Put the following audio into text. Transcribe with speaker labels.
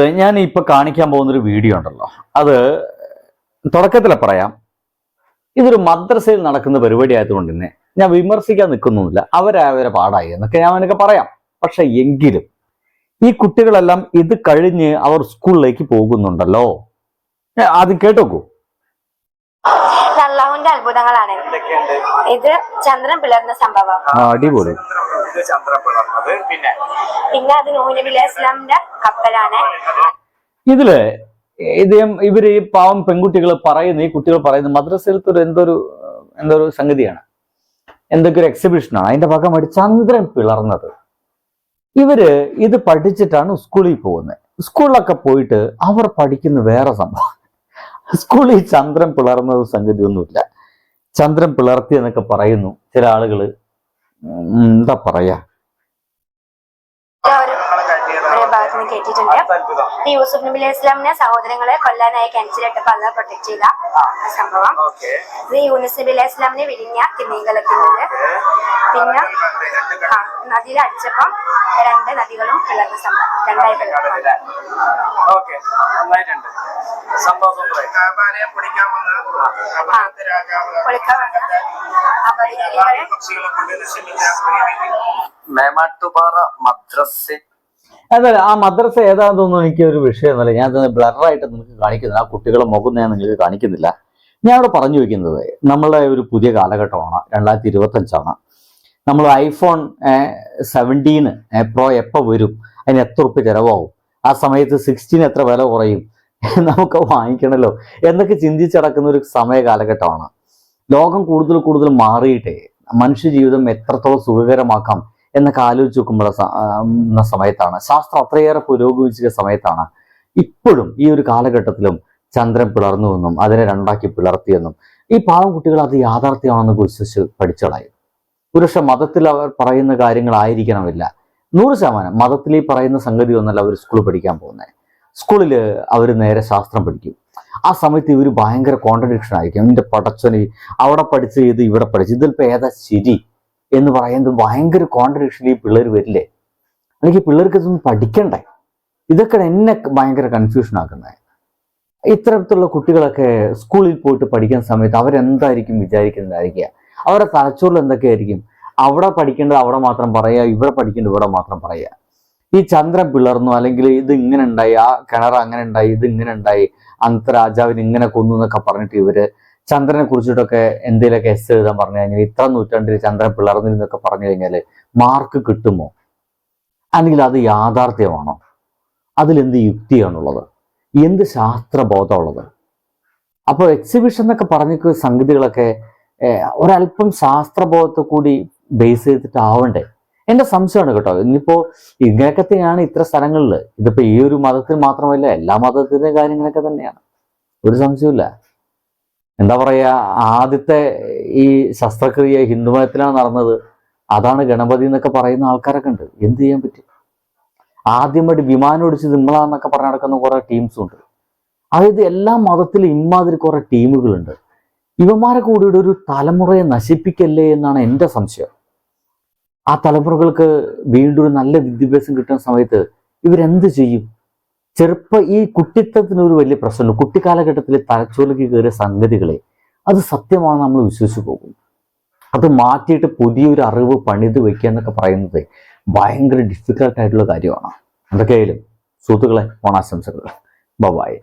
Speaker 1: ഞാൻ ഇപ്പൊ കാണിക്കാൻ പോകുന്ന ഒരു വീഡിയോ ഉണ്ടല്ലോ. അത് തുടക്കത്തിലെ പറയാം. ഇതൊരു മദ്രസയിൽ നടക്കുന്ന പരിപാടി ആയതുകൊണ്ട് തന്നെ ഞാൻ വിമർശിക്കാൻ നിൽക്കുന്നില്ല അവരവരെ പാടായി എന്നൊക്കെ ഞാൻ അവനൊക്കെ പറയാം. പക്ഷെ എങ്കിലും ഈ കുട്ടികളെല്ലാം ഇത് കഴിഞ്ഞ് അവർ സ്കൂളിലേക്ക് പോകുന്നുണ്ടല്ലോ. അത് ആദ്യം കേട്ടോക്കൂ.
Speaker 2: അള്ളാഹുവിന്റെ അത്ഭുതങ്ങളാണ്. ഇത് ചന്ദ്രൻ പിളർന്ന സംഭവം.
Speaker 1: അടിപൊളി.
Speaker 3: ഇത് ചന്ദ്രൻ പിളർന്നത് പിന്നെ?
Speaker 2: പിന്നെ അത് ഇസ്ലാമിന്റെ കപ്പലാണ്.
Speaker 1: ഇതിൽ ഇദ്ദേഹം ഇവർ ഈ പാവം പെൺകുട്ടികൾ പറയുന്ന ഈ കുട്ടികൾ പറയുന്ന മദ്രസയിലത്തെ ഒരു എന്തൊരു എന്തൊരു സംഗതിയാണ്? എന്തൊക്കെ ഒരു എക്സിബിഷനാണ് അതിന്റെ ഭാഗമായിട്ട് ചന്ദ്രൻ പിളർന്നത്. ഇവർ ഇത് പഠിച്ചിട്ടാണ് സ്കൂളിൽ പോകുന്നത് സ്കൂളിലൊക്കെ പോയിട്ട് അവർ പഠിക്കുന്ന വേറെ സംഭവം. സ്കൂളിൽ ചന്ദ്രൻ പിളർന്നത് സംഗതി ഒന്നുമില്ല ചന്ദ്രൻ പിളർത്തി എന്നൊക്കെ പറയുന്നു ചില ആളുകൾ. ഉം, എന്താ പറയാ
Speaker 2: ഒരു ഒരു ഭാഗത്ത് നിന്ന് കേട്ടിട്ടുണ്ട്. യൂസുഫ് നബി അലൈഹി ഇസ്ലാമിനെ സഹോദരങ്ങളെ കൊല്ലാനായി കിണച്ചിലിട്ടപ്പോൾ അള്ളാഹ് പ്രൊട്ടക്ട് ചെയ്ത ആ. സംഭവം.
Speaker 3: ഓക്കെ.
Speaker 2: ഇത് യൂനിസ് നബി അലൈഹി ഇസ്ലാമിനെ വിരിഞ്ഞ തിമിംഗലത്തിനുണ്ട് പിന്നെ ആ നദിയിൽ അടിച്ചപ്പം രണ്ട് നദികളും കിളർന്ന സംഭവം. രണ്ടായി
Speaker 3: നന്നായിട്ടുണ്ട്. സംഭവം പൊളിക്കാൻ വന്ന
Speaker 4: മേമാട്ടുപാറ മദ്രസ
Speaker 1: അതെ ആ മദ്രസ ഏതാണെന്നൊന്നും എനിക്ക് ഒരു വിഷയമൊന്നുമല്ല. ഞാൻ ബ്ലറായിട്ട് നിങ്ങൾക്ക് കാണിക്കുന്നില്ല. ആ കുട്ടികളെ മുഖം ഞാൻ നിങ്ങൾക്ക് കാണിക്കുന്നില്ല. ഞാൻ അവിടെ പറഞ്ഞു വെക്കുന്നത് നമ്മളുടെ ഒരു പുതിയ കാലഘട്ടമാണ്. രണ്ടായിരത്തി ഇരുപത്തഞ്ചാണ് നമ്മൾ ഐഫോൺ സെവന്റീന് പ്രോ എപ്പോൾ വരും? അതിന് എത്ര റുപ്യ ചിലവാകും? ആ സമയത്ത് സിക്സ്റ്റീൻ എത്ര വില കുറയും? നമുക്ക് വാങ്ങിക്കണമല്ലോ എന്നൊക്കെ ചിന്തിച്ചടക്കുന്ന ഒരു സമയ കാലഘട്ടമാണ്. ലോകം കൂടുതൽ കൂടുതൽ മാറിയിട്ടേ മനുഷ്യ ജീവിതം എത്രത്തോളം സുഖകരമാക്കാം എന്നൊക്കെ ആലോചിച്ച് നോക്കുമ്പോഴുള്ള സമയത്താണ്. ശാസ്ത്രം അത്രയേറെ പുരോഗമിച്ച സമയത്താണ്. ഇപ്പോഴും ഈ ഒരു കാലഘട്ടത്തിലും ചന്ദ്രൻ പിളർന്നുവെന്നും അതിനെ രണ്ടാക്കി പിളർത്തിയെന്നും ഈ പാവം കുട്ടികൾ അത് യാഥാർത്ഥ്യമാണെന്ന് വിശ്വസിച്ച് പഠിച്ചളായി പുരുഷ മതത്തിൽ അവർ പറയുന്ന കാര്യങ്ങളായിരിക്കണമില്ല. നൂറ് ശതമാനം മതത്തിൽ ഈ പറയുന്ന സംഗതി ഒന്നല്ല അവർ സ്കൂളിൽ പഠിക്കാൻ പോകുന്നത് സ്കൂളിൽ അവർ നേരെ ശാസ്ത്രം പഠിക്കും. ആ സമയത്ത് ഇവർ ഭയങ്കര കോൺട്രഡിക്ഷൻ ആയിരിക്കും. എന്റെ പടച്ചൊനി അവിടെ പഠിച്ച് ഇത് ഇവിടെ പഠിച്ചു ഇതിലിപ്പോൾ ഏതാ ശരി? എന്ന് പറയുന്നത് ഭയങ്കര കോൺട്രഡിക്ഷൻ ഈ പിള്ളേർ വരില്ലേ? അല്ലെങ്കിൽ പിള്ളേർക്ക് ഇതൊന്നും പഠിക്കണ്ടേ? ഇതൊക്കെ എന്നെ ഭയങ്കര കൺഫ്യൂഷൻ ആക്കുന്നത് ഇത്തരത്തിലുള്ള കുട്ടികളൊക്കെ സ്കൂളിൽ പോയിട്ട് പഠിക്കുന്ന സമയത്ത് അവരെന്തായിരിക്കും വിചാരിക്കുന്നതായിരിക്കുക? അവരുടെ തലച്ചോറിൽ എന്തൊക്കെയായിരിക്കും? അവിടെ പഠിക്കേണ്ടത് അവിടെ മാത്രം പറയുക ഇവിടെ പഠിക്കേണ്ടത് ഇവിടെ മാത്രം പറയുക. ഈ ചന്ദ്രൻ പിളർന്നു അല്ലെങ്കിൽ ഇത് ഇങ്ങനെ ഉണ്ടായി ആ കിണർ അങ്ങനെ ഉണ്ടായി ഇത് ഇങ്ങനെ ഉണ്ടായി അന്നത്തെ രാജാവിന് ഇങ്ങനെ കൊന്നു എന്നൊക്കെ പറഞ്ഞിട്ട് ഇവർ ചന്ദ്രനെ കുറിച്ചിട്ടൊക്കെ എന്തെങ്കിലുമൊക്കെ എസ് എഴുതാൻ പറഞ്ഞു കഴിഞ്ഞാൽ ഇത്ര നൂറ്റാണ്ടിൽ ചന്ദ്രൻ പിളർന്നിരുന്നൊക്കെ പറഞ്ഞു കഴിഞ്ഞാൽ മാർക്ക് കിട്ടുമോ? അല്ലെങ്കിൽ അത് യാഥാർത്ഥ്യമാണോ? അതിലെന്ത് യുക്തിയാണുള്ളത്? എന്ത് ശാസ്ത്രബോധമുള്ളത്? അപ്പോൾ എക്സിബിഷൻ എന്നൊക്കെ പറഞ്ഞ സംഗതികളൊക്കെ ഒരല്പം ശാസ്ത്രബോധത്തെ കൂടി ബേസ് ചെയ്തിട്ടാവണ്ടേ? എന്റെ സംശയമാണ് കേട്ടോ. ഇനിയിപ്പോൾ ഇങ്ങനെയൊക്കെ തന്നെയാണ് ഇത്ര സ്ഥലങ്ങളിൽ. ഇതിപ്പോ ഈ ഒരു മതത്തിൽ മാത്രമല്ല എല്ലാ മതത്തിന്റെ കാര്യങ്ങളൊക്കെ തന്നെയാണ്. ഒരു സംശയമില്ല എന്താ പറയുക ആദ്യത്തെ ഈ ശസ്ത്രക്രിയ ഹിന്ദുമതത്തിലാണ് നടന്നത്. അതാണ് ഗണപതി എന്നൊക്കെ പറയുന്ന ആൾക്കാരൊക്കെ ഉണ്ട്. എന്ത് ചെയ്യാൻ പറ്റും? ആദ്യമായിട്ട് വിമാനം ഓടിച്ച് നിങ്ങളാന്നൊക്കെ പറഞ്ഞു നടക്കുന്ന കുറെ ടീംസും ഉണ്ട്. അതായത് എല്ലാ മതത്തിലും ഇമാതിരി കുറെ ടീമുകളുണ്ട്. ഇവന്മാരെ കൂടിയുടെ ഒരു തലമുറയെ നശിപ്പിക്കല്ലേ എന്നാണ് എന്റെ സംശയം. ആ തലമുറകൾക്ക് വീണ്ടും ഒരു നല്ല വിദ്യാഭ്യാസം കിട്ടുന്ന സമയത്ത് ഇവരെന്ത് ചെയ്യും? ചെറുപ്പ ഈ കുട്ടിത്തത്തിന് ഒരു വലിയ പ്രശ്നമുണ്ട്. കുട്ടിക്കാലഘട്ടത്തിൽ തലച്ചോറിലേക്ക് കയറിയ സംഗതികളെ അത് സത്യമാണ് നമ്മൾ വിശ്വസിച്ച് പോകും. അത് മാറ്റിയിട്ട് പുതിയൊരു അറിവ് പണിത് വെക്കുക എന്നൊക്കെ പറയുന്നത് ഭയങ്കര ഡിഫിക്കൽട്ട് ആയിട്ടുള്ള കാര്യമാണ്. എന്തൊക്കെയായാലും സുഹൃത്തുക്കളെ ഓണാശംസകൾ. ബബായ്